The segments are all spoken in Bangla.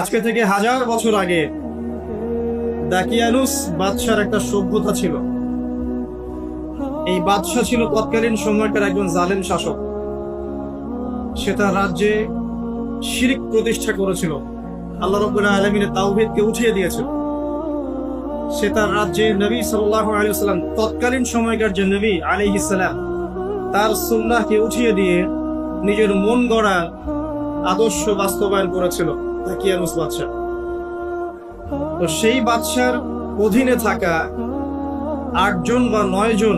আজকে থেকে হাজার বছর আগে দাকিয়ানুস বাদশার একটা সভ্যতা ছিল। এই বাদশাহ ছিল তৎকালীন সময়কার একজন জালেম শাসক। সে তার রাজ্যে শিরিক প্রতিষ্ঠা করেছিল। আল্লাহ রব্বুল আলমিনের তাওহিদকে উঠিয়ে দিয়েছিল। সে তার রাজ্যে নবী সাল্লাহ আলিয়াল্লাম তৎকালীন সময়কার যে নবী আলী ইসালাম তার সুন্নাহকে উঠিয়ে দিয়ে নিজের মন গড়া আদর্শ বাস্তবায়ন করেছিল। তাকিয়ানুস বাদশাহ। তো সেই বাদশার অধীনে থাকা আটজন বা নয় জন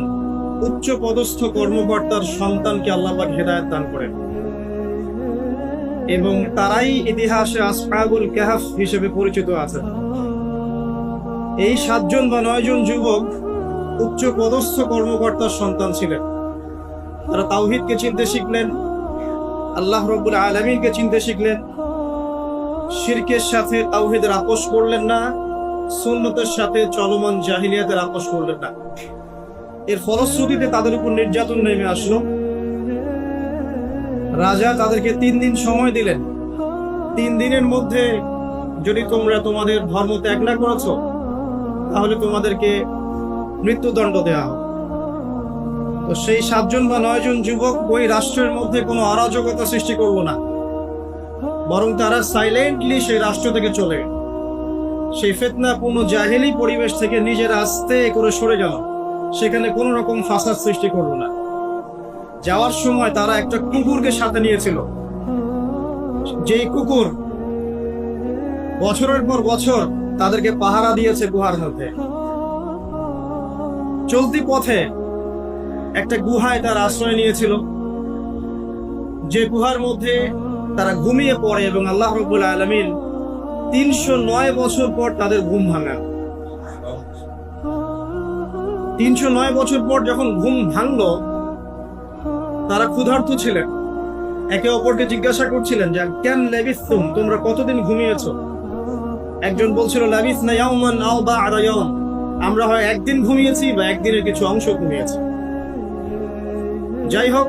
উচ্চ পদস্থ কর্মকর্তার সন্তানকে আল্লাহবাক হেদায়ত দান করেন। এবং তারাই ইতিহাসে আসফাগুল হিসেবে পরিচিত এই সাতজন বা নয়জন যুবক উচ্চ পদস্থ কর্মকর্তার সন্তান ছিলেন। তারা তাওহিদকে চিনতে শিখলেন, আল্লাহ রব্বুল আলমীকে চিনতে শিখলেন শিরকের সাথে তাওহিদের আপোষ করলেন না, সুন্নতের সাথে চলমান জাহিলিয়াতের আপোষ করলেন না। এর ফলশ্রুতিতে তাদের উপর নির্যাতন নেমে আসলো। রাজা তাদেরকে তিন দিন সময় দিলেন। তিন দিনের মধ্যে, যদি তোমরা তোমাদের ধর্ম ত্যাগ না করেছ, তাহলে তোমাদেরকে মৃত্যুদণ্ড দেওয়া তো সেই সাতজন বা নয়জন যুবক ওই রাষ্ট্রের মধ্যে কোনো অরাজকতা সৃষ্টি করব না। বরং তারা সাইলেন্টলি সেই রাষ্ট্র থেকে চলে। সেই ফেতনাপূর্ণ জাহেলি পরিবেশ থেকে নিজের আস্তে করে সরে গেল। সেখানে কোনো রকম ফাসাদ সৃষ্টি করল না। যাওয়ার সময় তারা একটা কুকুরকে সাথে নিয়েছিল। যেই কুকুর বছরের পর বছর তাদেরকে পাহারা দিয়েছে গুহার মধ্যে। চলতি পথে একটা গুহায় তার আশ্রয় নিয়েছিল। যে গুহার মধ্যে তারা ঘুমিয়ে পড়ে এবং আল্লাহ রবুল আলমিন তিনশো নয় বছর পর তাদের ঘুম ভাঙা। তিনশো নয় বছর পর যখন ঘুম ভাঙলো, তারা ক্ষুধার্ত ছিলেন। একে অপরকে জিজ্ঞাসা করছিলেন যে, কেন লেবিসুম তোমরা কতদিন ঘুমিয়েছ? একজন বলছিল লাবিস না ইয়াউমান বা আদায়ন আমরা হয় একদিন ঘুমিয়েছি বা একদিনের কিছু অংশ ঘুমিয়েছি। যাই হোক,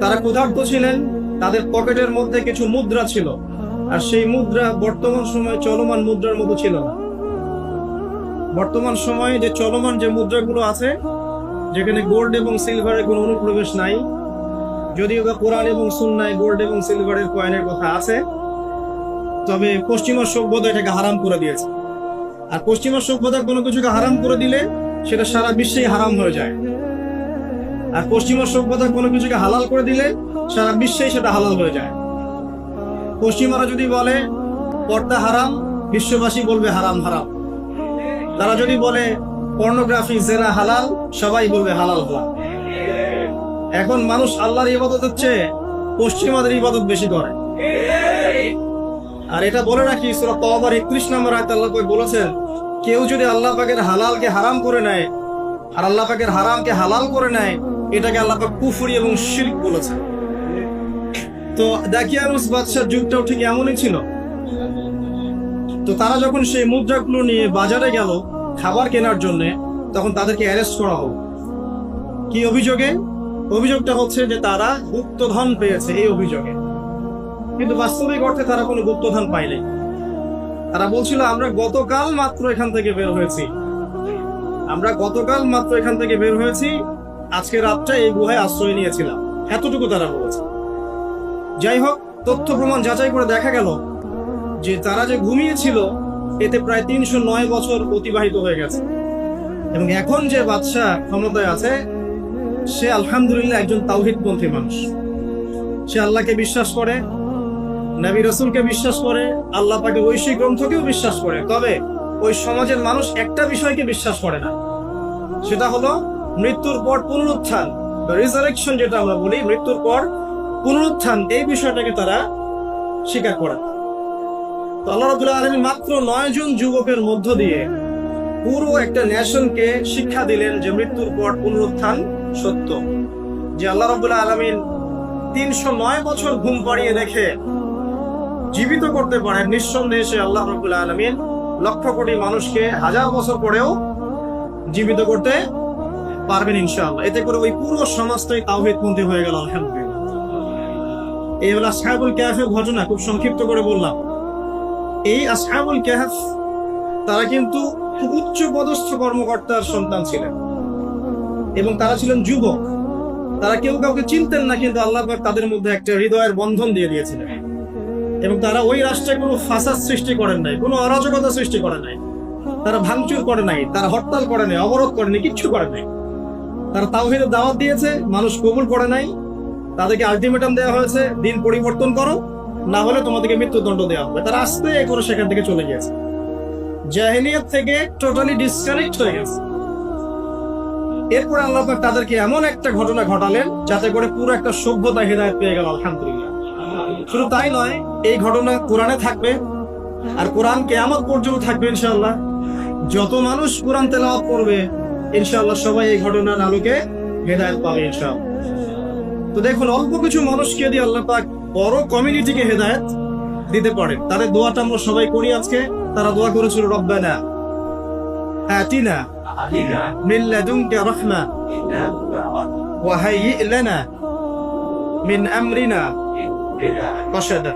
তারা ক্ষুধার্ত ছিলেন তাদের পকেটের মধ্যে কিছু মুদ্রা ছিল, আর সেই মুদ্রা বর্তমান সময়ে চলমান মুদ্রার মতো ছিল না। বর্তমান সময়ে যে চলমান যে মুদ্রাগুলো আছে, যেখানে গোল্ড এবং সিলভারের কোনো অনুপ্রবেশ নাই, যদিও বা কোরআন এবং সুন্নায় গোল্ড এবং সিলভারের কয়েনের কথা আছে, তবে পশ্চিমা সভ্যতা এটাকে হারাম করে দিয়েছে। আর পশ্চিমা সভ্যতা কোনো কিছুকে হারাম করে দিলে সেটা সারা বিশ্বেই হারাম হয়ে যায়। আর পশ্চিমা সভ্যতা কোনো কিছুকে হালাল করে দিলে সারা বিশ্বেই সেটা হালাল হয়ে যায়। পশ্চিমারা যদি বলে, পর্দা হারাম বিশ্ববাসী বলবে, হারাম হারাম তারা যদি বলে, পর্নোগ্রাফি, জেনা হালাল সবাই বলবে, হালাল হালাল এখন মানুষ আল্লাহর ইবাদত হচ্ছে পশ্চিমাদের ইবাদত বেশি করে। আর এটা বলে রাখি, সুরা তওবার 31 নম্বর আয়াতে আল্লাহ বলেছেন, কেউ যদি আল্লাহ পাকের হালালকে হারাম করে নেয়, আর আল্লাহ পাকের হারামকে হালাল করে নেয় এটাকে আল্লাহ কুফরি এবং শিরক বলেছেন। তো দাকিয়ানুস বাদশার যুগটাও ঠিক এমনই ছিল। তো তারা যখন সেই মুদ্রাগুলো নিয়ে বাজারে গেল খাবার কেনার জন্য, তখন তাদেরকে অ্যারেস্ট করা হোক কি অভিযোগে? অভিযোগটা হচ্ছে যে তারা গুপ্তধন পেয়েছে এই অভিযোগে। কিন্তু বাস্তবিক অর্থে তারা কোনো গুপ্তধন পায়নি। তারা বলছিল, আমরা গতকাল মাত্র এখান থেকে বের হয়েছি। আমরা গতকাল মাত্র এখান থেকে বের হয়েছি আজকে রাতটা এই গুহায় আশ্রয় নিয়েছিলাম। এতটুকু তারা বলেছে। যাই হোক, তথ্য প্রমাণ যাচাই করে দেখা গেল যে তারা যে ঘুমিয়েছিল, এতে প্রায় তিনশো নয় বছর অতিবাহিত হয়ে গেছে। এবং এখন যে বাদশাহ ক্ষমতায় আছে, সে আলহামদুলিল্লাহ একজন তাওহিদপন্থী মানুষ। সে আল্লাহকে বিশ্বাস করে, নবী রসুলকে বিশ্বাস করে, আল্লাহ পাকে ঐশী গ্রন্থকেও বিশ্বাস করে। তবে ওই সমাজের মানুষ একটা বিষয়কে বিশ্বাস করে না। সেটা হলো মৃত্যুর পর পুনরুত্থান রিজারেকশন যেটা আমরা বলি, মৃত্যুর পর পুনরুত্থান, এই বিষয়টাকে তারা স্বীকার করে। তো আল্লাহ রাবুল্লাহ আলমী মাত্র নয় জন যুবকের মধ্য দিয়ে পুরো একটা নেশনকে শিক্ষা দিলেন যে মৃত্যুর পর পুনরুত্থান সত্য যে আল্লাহ রাবুল্লাহ আলমিন তিনশো নয় বছর ঘুম পাড়িয়ে রেখে জীবিত করতে পারেন, নিঃসন্দেহে সে আল্লাহ রবুল্লাহ আলমিন লক্ষ কোটি মানুষকে হাজার বছর পরেও জীবিত করতে পারবেন ইনশাআল্লাহ। এতে করে ওই পুরো সমাজটাই হয়ে গেল, আলহামদুলিল্লাহ। এই হলো সাহেবুল ক্যাফের ঘটনা, খুব সংক্ষিপ্ত করে বললাম। এই আসহাবুল কাহাফ, তারা কিন্তু খুব উচ্চ পদস্থ কর্মকর্তার সন্তান ছিলেন। এবং তারা ছিলেন যুবক। তারা কেউ কাউকে চিনতেন না, কিন্তু আল্লাহ তাদের মধ্যে একটা হৃদয়ের বন্ধন দিয়ে দিয়েছিলেন। এবং তারা ওই রাষ্ট্রে কোনো ফাসাদ সৃষ্টি করেন নাই, কোনো অরাজকতা সৃষ্টি করে নাই। তারা ভাঙচুর করে নাই, তারা হরতাল করে নাই, অবরোধ করেনি কিচ্ছু করে নাই। তারা তাওহিদের দাওয়াত দিয়েছে, মানুষ কবুল করে নাই। তাদেরকে আলটিমেটাম দেওয়া হয়েছে, দিন পরিবর্তন করো, না হলে তোমাদেরকে মৃত্যুদণ্ড দেওয়া হবে। তারা আস্তে করে সেখান থেকে চলে গিয়েছে। জাহিলিয়াত থেকে টোটালি ডিসকানেক্ট হয়ে গেছে। এরপরে আল্লাহ তাদেরকে এমন একটা ঘটনা ঘটালেন, যাতে করে পুরো একটা সভ্যতা হেদায়ত পেয়ে গেল, আলহামদুলিল্লাহ। শুধু তাই নয়, এই ঘটনা কোরআনে থাকবে, আর কোরআন কেয়ামত পর্যন্ত থাকবে, ইনশাআল্লাহ। যত মানুষ কোরআন তেলাওয়াত করবে ইনশাআল্লাহ সবাই এই ঘটনার আলোকে হেদায়ত পাবে ইনশাআল্লাহ। তো দেখুন, অল্প কিছু মানুষকে দিয়ে আল্লাহ পাক বড় কমিউনিটিকে হেদায়ত দিতে পারে তাদের দোয়াটা আমরা সবাই করি আজকে। তারা দোয়া করেছিল, রব্বানা আতিনা মিন লাদুনকা রাহমা ওয়া হাইয়্যি লানা মিন আমরিনা রাশাদা।